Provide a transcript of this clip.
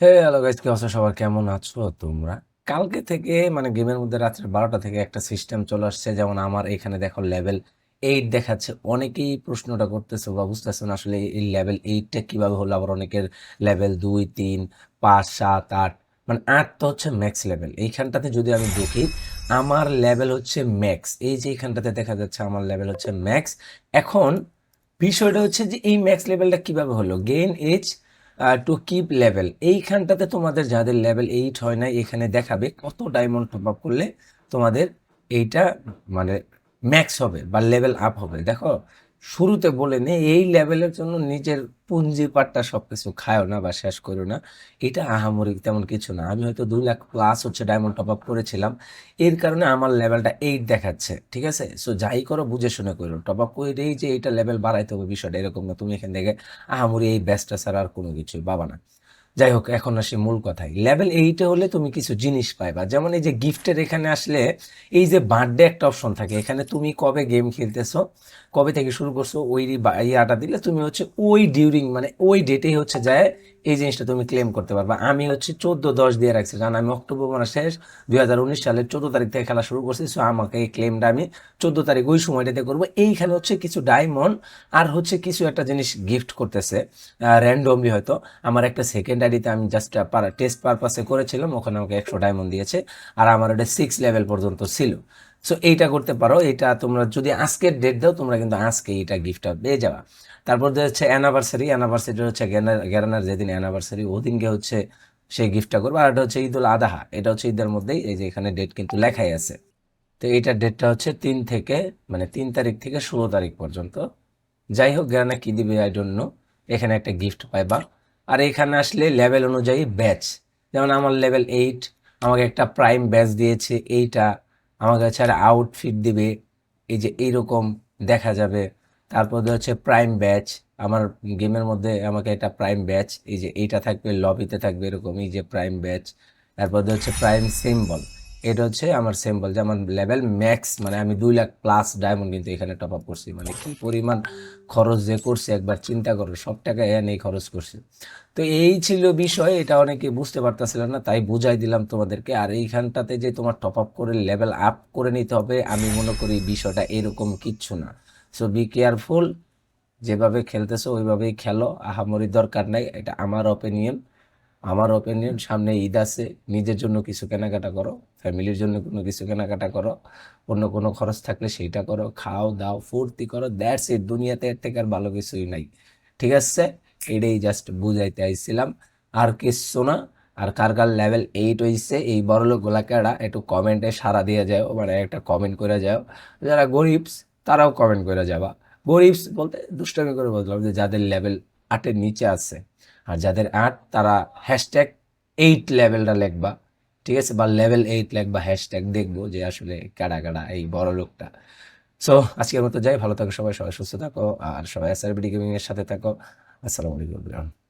Hello guys কি সবার কেমন আছো তোমরা? কালকে থেকে মানে গেমের মধ্যে রাত্রে বারোটা থেকে একটা সিস্টেম চলে আসছে। যেমন আমার এখানে দেখো লেভেল এইট দেখাচ্ছে। অনেকেই প্রশ্নটা করতেছে, বা বুঝতেছে না আসলে এই লেভেল এইটটা কীভাবে হলো? আবার অনেকের লেভেল দুই, তিন, পাঁচ, সাত, আট মানে আট তো হচ্ছে ম্যাক্স লেভেল এইখানটাতে যদি আমি দেখি, আমার লেভেল হচ্ছে ম্যাক্স এই যে এইখানটাতে দেখা যাচ্ছে আমার লেভেল হচ্ছে ম্যাক্স এখন বিষয়টা হচ্ছে যে এই ম্যাক্স লেভেলটা কীভাবে হলো? Gain H two keep level এইখানটাতে তোমাদের যাদের লেভেল এইট হয় না এখানে দেখাবে কত ডায়মন্ড টপ আপ করলে তোমাদের এইটা মানে ম্যাক্স হবে বা লেভেল আপ হবে। দেখো শুরুতে বলে নে, এই লেভেলের জন্য নিজের পুঞ্জি পাট্টা সব কিছু খায়ও না বা শেষ করো না। এটা আহামরি তেমন কিছু না। আমি হয়তো দুই লাখ প্লাস হচ্ছে ডায়মন্ড টপ আপ করেছিলাম। এর কারণে আমার লেভেলটা এইট দেখাচ্ছে, ঠিক আছে? সো যাই করো, বুঝে শুনে করো। টপ আপ করেই যে এইটা লেভেল বাড়াইতে হবে, বিষয়টা এরকম না। তুমি এখান থেকে আহামরি এই ব্যাসটা ছাড়া আর কোনো কিছুই পাবা না। যাই হোক, এখন আসি মূল কথায়। লেভেল এইটে হলে তুমি কিছু জিনিস পাইবা। যেমন এই যে গিফটের এখানে আসলে এই যে বার্থডে একটা অপশন থাকে। এখানে তুমি কবে গেম খেলতেছো? কবে থেকে শুরু করছ, ওই ইয়াটা দিলে তুমি হচ্ছে ওই ডিউরিং মানে ওই ডেটেই হচ্ছে যায় এই জিনিসটা তুমি ক্লেম করতে পারবা। আমি হচ্ছে চোদ্দ দশ দিয়ে রাখছি, কারণ আমি অক্টোবর মাস শেষ দুই হাজার উনিশ সালের চোদ্দ তারিখ থেকে খেলা শুরু করছি সো আমাকে এই ক্লেমটা আমি চোদ্দ তারিখ ওই সময়টাতে করব। এইখানে হচ্ছে কিছু ডায়মন্ড আর হচ্ছে কিছু একটা জিনিস গিফট করতেছে র্যান্ডমলি হয়তো। আমার একটা সেকেন্ড আইডিতে আমি জাস্ট টেস্ট পারপাসে করেছিলাম, ওখানে আমাকে একশো ডায়মন্ড দিয়েছে, আর আমার ওটা সিক্স লেভেল পর্যন্ত ছিল। সো এইটা করতে পারো এটা তোমরা যদি আজকের ডেট দাও, তোমরা কিন্তু আজকে এইটা গিফটটা পেয়ে যাবা। তারপর যে হচ্ছে অ্যানিভার্সারি অ্যানিভার্সারি হচ্ছে গ্যারানার যেদিন অ্যানিভার্সারি ওদিনকে হচ্ছে সেই গিফটটা করব। আর এটা হচ্ছে ঈদুল আদাহা, এটা হচ্ছে ঈদের মধ্যেই এই যে এখানে ডেট কিন্তু লেখাই আছে। তো এইটার ডেটটা হচ্ছে তিন থেকে মানে তিন তারিখ থেকে ষোলো তারিখ পর্যন্ত। যাই হোক গ্রানা কি দিবে আই ডোন্ট নো এখানে একটা গিফট পাইবা। আর এখানে আসলে লেভেল অনুযায়ী ব্যাচ যেমন আমার লেভেল এইট আমাকে একটা প্রাইম ব্যাচ দিয়েছে, এইটা। আমাকে কাছে আর আউটফিট দিবে। এই যে এইরকম দেখা যাবে। তারপর হচ্ছে প্রাইম ব্যাচ আমার গেমের মধ্যে আমাকে একটা প্রাইম ব্যাচ এই যে এইটা থাকবে লবিতে থাকবে এরকম এই যে প্রাইম ব্যাচ তারপর হচ্ছে প্রাইম সিম্বল এটা হচ্ছে আমার সিম্বল যে আমার লেভেল ম্যাক্স মানে আমি দুই লাখ প্লাস ডায়মন্ড কিন্তু এখানে টপ আপ করছি। মানে কি পরিমাণ খরচ যে করছে, একবার চিন্তা করো, সব টাকা এ এনেই খরচ করছে। তো এই ছিল বিষয়, এটা অনেকে বুঝতে পারতেছিল না, তাই বুঝাই দিলাম তোমাদেরকে। আর এইখানটাতে যে তোমার টপ আপ করে লেভেল আপ করে নিতে হবে, আমি মনে করি বিষয়টা এরকম কিচ্ছু না। সো বি কেয়ারফুল যেভাবে খেলতেছো ওইভাবেই খেলো, আহামরি দরকার নাই, এটা আমার অপিনিয়ন আমার অপিনিয়ন সামনে ঈদ আছে, নিজের জন্য কিছু কেনাকাটা করো ফ্যামিলির জন্য কোনো কিছু কেনাকাটা করো, অন্য কোনো খরচ থাকলে সেইটা করো, খাও, দাও, ফুর্তি করো দ্যাটস ইট দুনিয়াতে এর থেকে আর ভালো কিছুই নাই। ঠিক আছে? এটাই জাস্ট বুঝাইতে আইছিলাম। আর কিছু না। আর কার কার লেভেল এইট হইছে, এই বড়লোক গোলাকেরা একটু কমেন্টে সারা দিয়ে যাও মানে একটা কমেন্ট করে যাও। যারা গরিবস তারাও কমেন্ট করে যাবা। গরিবস বলতে দুষ্টামি করে বললাম যে যাদের লেভেল আটের নিচে আছে। আর যাদের আট, তারা হ্যাশট্যাগ এইট লেভেলটা লেখবা, ঠিক আছে? বা লেভেল এইট লেখবা হ্যাশট্যাগ দেখব যে আসলে কাড়া কাড়া এই বড় লোকটা। সো আজকের মতো যাই, ভালো থাকো সবাই সবাই সুস্থ থাকো, আর সবাই এস এসআরবিডি গেমিং এর সাথে থাকো। আসসালামু আলাইকুম